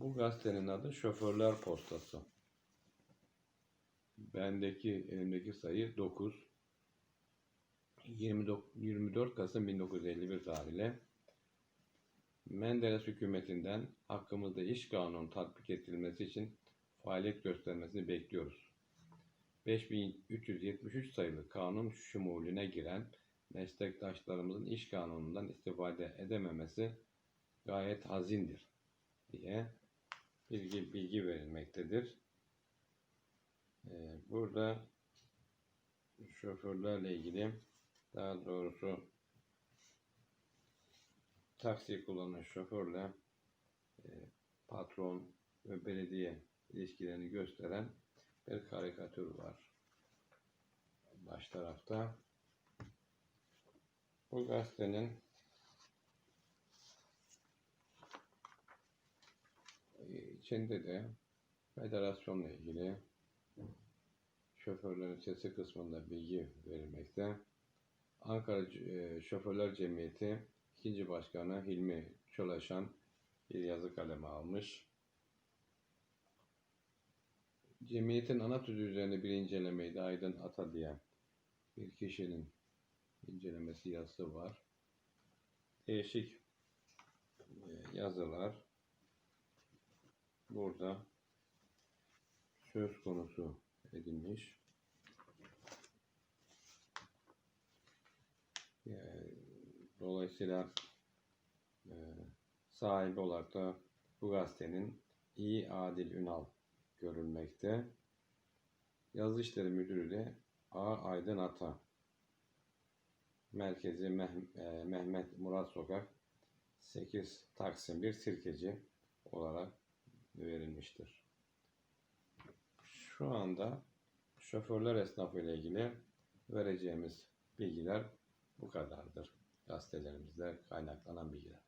Bu gazetenin adı Şoförler Postası. Bendeki, elimdeki sayı 9. 29 24 Kasım 1951 tarihli. Menderes hükümetinden hakkımızda iş kanunu tatbik edilmesi için faaliyet göstermesini bekliyoruz. 5373 sayılı kanun şumulüne giren meslektaşlarımızın iş kanunundan istifade edememesi gayet hazindir diye bilgi, bilgi verilmektedir. Ee, burada şoförlerle ilgili daha doğrusu taksi kullanan şoförle e, patron ve belediye ilişkilerini gösteren bir karikatür var. Baş tarafta. Bu gazetenin içinde de federasyonla ilgili şoförlerin sesi kısmında bilgi verilmekte. Ankara e, Şoförler Cemiyeti ikinci başkanı Hilmi Çolaşan bir yazı kaleme almış. Cemiyetin ana tüzüğü üzerine bir incelemeyi de Aydın Ata diye bir kişinin incelemesi yazısı var. Değişik e, yazılar burada söz konusu edilmiş. Dolayısıyla e, sahibi olarak da bu gazetenin İyi Adil Ünal görülmekte. Yazı İşleri Müdürü de A. Aydın Ata. Merkezi Meh- e, Mehmet Murat Sokak 8 Taksim 1 Sirkeci olarak verilmiştir. Şu anda şoförler esnafı ile ilgili vereceğimiz bilgiler bu kadardır. Gazetelerimizde kaynaklanan bilgiler.